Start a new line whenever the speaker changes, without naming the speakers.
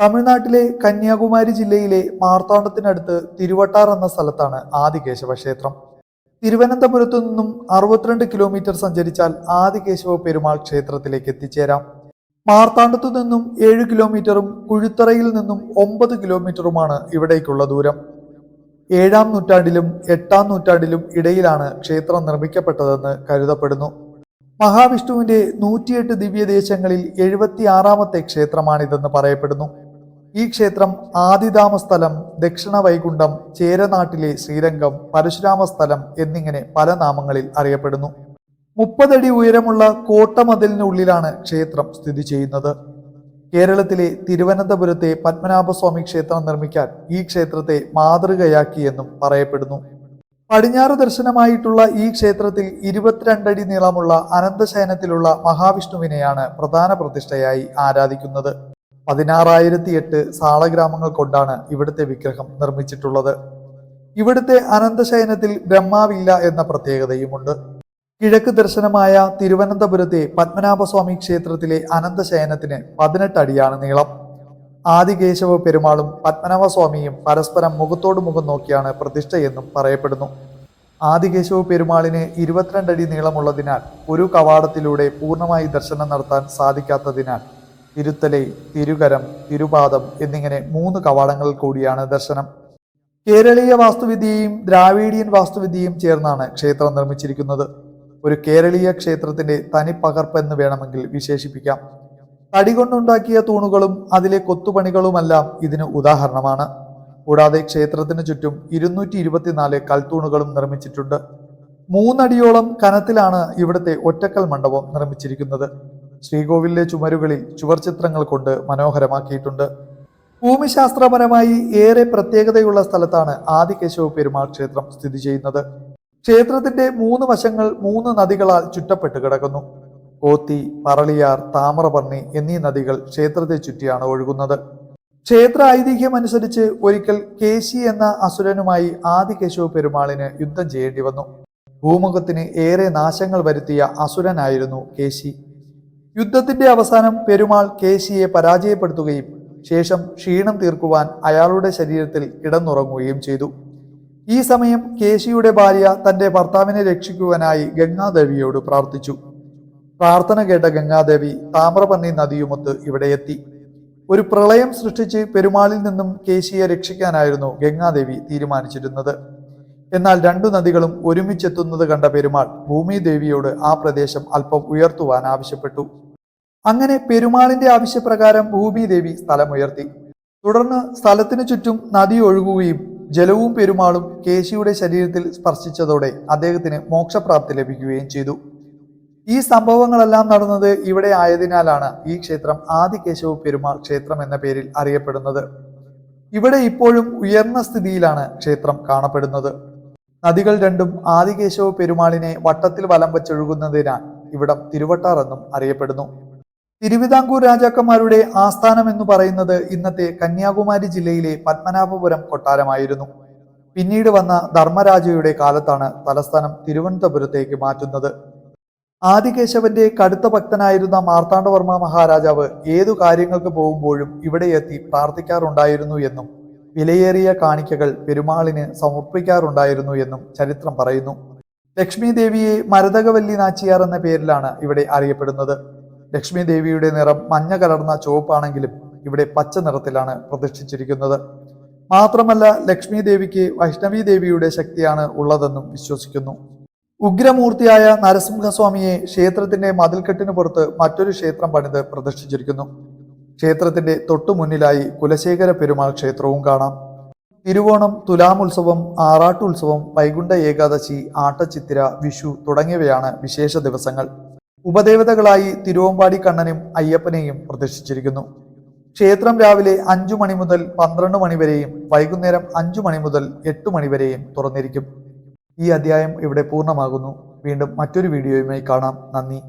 തമിഴ്നാട്ടിലെ കന്യാകുമാരി ജില്ലയിലെ മാർത്താണ്ഡത്തിനടുത്ത് തിരുവട്ടാർ എന്ന സ്ഥലത്താണ് ആദികേശവ ക്ഷേത്രം തിരുവനന്തപുരത്തു നിന്നും അറുപത്തിരണ്ട് കിലോമീറ്റർ സഞ്ചരിച്ചാൽ ആദികേശവ പെരുമാൾ ക്ഷേത്രത്തിലേക്ക് എത്തിച്ചേരാം. മാർത്താണ്ഡത്തു നിന്നും ഏഴ് കിലോമീറ്ററും കുഴുത്തറയിൽ നിന്നും ഒമ്പത് കിലോമീറ്ററുമാണ് ഇവിടേക്കുള്ള ദൂരം. ഏഴാം നൂറ്റാണ്ടിലും എട്ടാം നൂറ്റാണ്ടിലും ഇടയിലാണ് ക്ഷേത്രം നിർമ്മിക്കപ്പെട്ടതെന്ന് കരുതപ്പെടുന്നു. മഹാവിഷ്ണുവിന്റെ നൂറ്റിയെട്ട് ദിവ്യദേശങ്ങളിൽ എഴുപത്തിയാറാമത്തെ ക്ഷേത്രമാണിതെന്ന് പറയപ്പെടുന്നു. ഈ ക്ഷേത്രം ആദിധാമ സ്ഥലം ദക്ഷിണ വൈകുണ്ഠം ചേരനാട്ടിലെ ശ്രീരംഗം പരശുരാമ സ്ഥലം എന്നിങ്ങനെ പല നാമങ്ങളിൽ അറിയപ്പെടുന്നു. മുപ്പതടി ഉയരമുള്ള കോട്ടമതിലിനുള്ളിലാണ് ക്ഷേത്രം സ്ഥിതി ചെയ്യുന്നത്. കേരളത്തിലെ തിരുവനന്തപുരത്തെ പത്മനാഭസ്വാമി ക്ഷേത്രം നിർമ്മിക്കാൻ ഈ ക്ഷേത്രത്തെ മാതൃകയാക്കിയെന്നും പറയപ്പെടുന്നു. പടിഞ്ഞാറ് ദർശനമായിട്ടുള്ള ഈ ക്ഷേത്രത്തിൽ ഇരുപത്തിരണ്ടടി നീളമുള്ള അനന്തശയനത്തിലുള്ള മഹാവിഷ്ണുവിനെയാണ് പ്രധാന പ്രതിഷ്ഠയായി ആരാധിക്കുന്നത്. പതിനാറായിരത്തി എട്ട് സാളഗ്രാമങ്ങൾ കൊണ്ടാണ് ഇവിടുത്തെ വിഗ്രഹം നിർമ്മിച്ചിട്ടുള്ളത്. ഇവിടുത്തെ അനന്തശയനത്തിൽ ബ്രഹ്മാവില്ല എന്ന പ്രത്യേകതയുമുണ്ട്. കിഴക്ക് ദർശനമായ തിരുവനന്തപുരത്തെ പത്മനാഭസ്വാമി ക്ഷേത്രത്തിലെ അനന്തശയനത്തിന് പതിനെട്ടടിയാണ് നീളം. ആദികേശവ പെരുമാളും പത്മനാഭസ്വാമിയും പരസ്പരം മുഖത്തോട് മുഖം നോക്കിയാണ് പ്രതിഷ്ഠയെന്നും പറയപ്പെടുന്നു. ആദികേശവ പെരുമാളിന് ഇരുപത്തിരണ്ടടി നീളമുള്ളതിനാൽ ഒരു കവാടത്തിലൂടെ പൂർണമായി ദർശനം നടത്താൻ സാധിക്കാത്തതിനാൽ തിരുത്തലൈ തിരുകരം തിരുപാദം എന്നിങ്ങനെ മൂന്ന് കവാടങ്ങളിൽ കൂടിയാണ് ദർശനം. കേരളീയ വാസ്തുവിദ്യയും ദ്രാവിഡിയൻ വാസ്തുവിദ്യയും ചേർന്നാണ് ക്ഷേത്രം നിർമ്മിച്ചിരിക്കുന്നത്. ഒരു കേരളീയ ക്ഷേത്രത്തിന്റെ തനി പകർപ്പ് എന്ന് വേണമെങ്കിൽ വിശേഷിപ്പിക്കാം. തടി കൊണ്ടുണ്ടാക്കിയ തൂണുകളും അതിലെ കൊത്തുപണികളുമെല്ലാം ഇതിന് ഉദാഹരണമാണ്. കൂടാതെ ക്ഷേത്രത്തിന് ചുറ്റും ഇരുന്നൂറ്റി ഇരുപത്തിനാല് കൽത്തൂണുകളും നിർമ്മിച്ചിട്ടുണ്ട്. മൂന്നടിയോളം കനത്തിലാണ് ഇവിടുത്തെ ഒറ്റക്കൽ മണ്ഡപം നിർമ്മിച്ചിരിക്കുന്നത്. ശ്രീകോവിലിലെ ചുമരുകളിൽ ചുവർചിത്രങ്ങൾ കൊണ്ട് മനോഹരമാക്കിയിട്ടുണ്ട്. ഭൂമിശാസ്ത്രപരമായി ഏറെ പ്രത്യേകതയുള്ള സ്ഥലത്താണ് ആദികേശവ പെരുമാൾ ക്ഷേത്രം സ്ഥിതി ചെയ്യുന്നത്. ക്ഷേത്രത്തിന്റെ മൂന്ന് വശങ്ങൾ മൂന്ന് നദികളാൽ ചുറ്റപ്പെട്ട് കിടക്കുന്നു. കോത്തി പറളിയാർ താമരപർണി എന്നീ നദികൾ ക്ഷേത്രത്തെ ചുറ്റിയാണ് ഒഴുകുന്നത്. ക്ഷേത്ര ഐതിഹ്യം അനുസരിച്ച് ഒരിക്കൽ കേശി എന്ന അസുരനുമായി ആദികേശവ പെരുമാളിന് യുദ്ധം ചെയ്യേണ്ടി വന്നു. ഭൂമുഖത്തിന് ഏറെ നാശങ്ങൾ വരുത്തിയ അസുരനായിരുന്നു കേശി. യുദ്ധത്തിന്റെ അവസാനം പെരുമാൾ കേശിയെ പരാജയപ്പെടുത്തുകയും ശേഷം ക്ഷീണം തീർക്കുവാൻ അയാളുടെ ശരീരത്തിൽ കിടന്നുറങ്ങുകയും ചെയ്തു. ഈ സമയം കേശിയുടെ ഭാര്യ തന്റെ ഭർത്താവിനെ രക്ഷിക്കുവാനായി ഗംഗാദേവിയോട് പ്രാർത്ഥിച്ചു. പ്രാർത്ഥന കേട്ട ഗംഗാദേവി താമ്രപന്നി നദിയുമൊത്ത് ഇവിടെ എത്തി. ഒരു പ്രളയം സൃഷ്ടിച്ച് പെരുമാളിൽ നിന്നും കേശിയെ രക്ഷിക്കാനായിരുന്നു ഗംഗാദേവി തീരുമാനിച്ചിരുന്നത്. എന്നാൽ രണ്ടു നദികളും ഒരുമിച്ചെത്തുന്നത് കണ്ട പെരുമാൾ ഭൂമിദേവിയോട് ആ പ്രദേശം അല്പം ഉയർത്തുവാൻ ആവശ്യപ്പെട്ടു. അങ്ങനെ പെരുമാളിന്റെ ആവശ്യപ്രകാരം ഭൂമിദേവി സ്ഥലമുയർത്തി. തുടർന്ന് സ്ഥലത്തിനു ചുറ്റും നദി ഒഴുകുകയും ജലവും പെരുമാളും കേശിയുടെ ശരീരത്തിൽ സ്പർശിച്ചതോടെ അദ്ദേഹത്തിന് മോക്ഷപ്രാപ്തി ലഭിക്കുകയും ചെയ്തു. ഈ സംഭവങ്ങളെല്ലാം നടന്നത് ഇവിടെ ആയതിനാലാണ് ഈ ക്ഷേത്രം ആദികേശവ പെരുമാൾ ക്ഷേത്രം എന്ന പേരിൽ അറിയപ്പെടുന്നത്. ഇവിടെ ഇപ്പോഴും ഉയർന്ന സ്ഥിതിയിലാണ് ക്ഷേത്രം കാണപ്പെടുന്നത്. നദികൾ രണ്ടും ആദികേശവ പെരുമാളിനെ വട്ടത്തിൽ വലം വച്ചൊഴുകുന്നതിനാൽ ഇവിടം തിരുവട്ടാർ എന്നും അറിയപ്പെടുന്നു. തിരുവിതാംകൂർ രാജാക്കന്മാരുടെ ആസ്ഥാനം എന്ന് പറയുന്നത് ഇന്നത്തെ കന്യാകുമാരി ജില്ലയിലെ പത്മനാഭപുരം കൊട്ടാരമായിരുന്നു. പിന്നീട് വന്ന ധർമ്മരാജയുടെ കാലത്താണ് തലസ്ഥാനം തിരുവനന്തപുരത്തേക്ക് മാറ്റുന്നത്. ആദികേശവന്റെ കടുത്ത ഭക്തനായിരുന്ന മാർത്താണ്ഡവർമ്മ മഹാരാജാവ് ഏതു കാര്യങ്ങൾക്ക് പോകുമ്പോഴും ഇവിടെ എത്തി പ്രാർത്ഥിക്കാറുണ്ടായിരുന്നു എന്നും വിലയേറിയ കാണിക്കകൾ പെരുമാളിന് സമർപ്പിക്കാറുണ്ടായിരുന്നു എന്നും ചരിത്രം പറയുന്നു. ലക്ഷ്മി ദേവിയെ മരതകവല്ലി നാച്ചിയാർ എന്ന പേരിലാണ് ഇവിടെ അറിയപ്പെടുന്നത്. ലക്ഷ്മി ദേവിയുടെ നിറം മഞ്ഞ കലർന്ന ചുവപ്പാണെങ്കിലും ഇവിടെ പച്ച നിറത്തിലാണ് പ്രതിഷ്ഠിച്ചിരിക്കുന്നത്. മാത്രമല്ല ലക്ഷ്മി ദേവിക്ക് വൈഷ്ണവി ദേവിയുടെ ശക്തിയാണ് ഉള്ളതെന്നും വിശ്വസിക്കുന്നു. ഉഗ്രമൂർത്തിയായ നരസിംഹസ്വാമിയെ ക്ഷേത്രത്തിന്റെ മതിൽക്കെട്ടിന് പുറത്ത് മറ്റൊരു ക്ഷേത്രം പണിത് പ്രതിഷ്ഠിച്ചിരിക്കുന്നു. ക്ഷേത്രത്തിന്റെ തൊട്ടു മുന്നിലായി കുലശേഖര പെരുമാൾ ക്ഷേത്രവും കാണാം. തിരുവോണം തുലാമുത്സവം ആറാട്ടുത്സവം വൈകുണ്ഠ ഏകാദശി ആട്ടച്ചിത്തിര വിഷു തുടങ്ങിയവയാണ് വിശേഷ ദിവസങ്ങൾ. ഉപദേവതകളായി തിരുവമ്പാടി കണ്ണനും അയ്യപ്പനെയും പ്രതിഷ്ഠിച്ചിരിക്കുന്നു ക്ഷേത്രം രാവിലെ അഞ്ചു മണി മുതൽ പന്ത്രണ്ട് മണി വരെയും വൈകുന്നേരം അഞ്ചു മണി മുതൽ എട്ട് മണി വരെയും തുറന്നിരിക്കും. ഈ അധ്യായം ഇവിടെ പൂർണമാകുന്നു. വീണ്ടും മറ്റൊരു വീഡിയോയുമായി കാണാം. നന്ദി.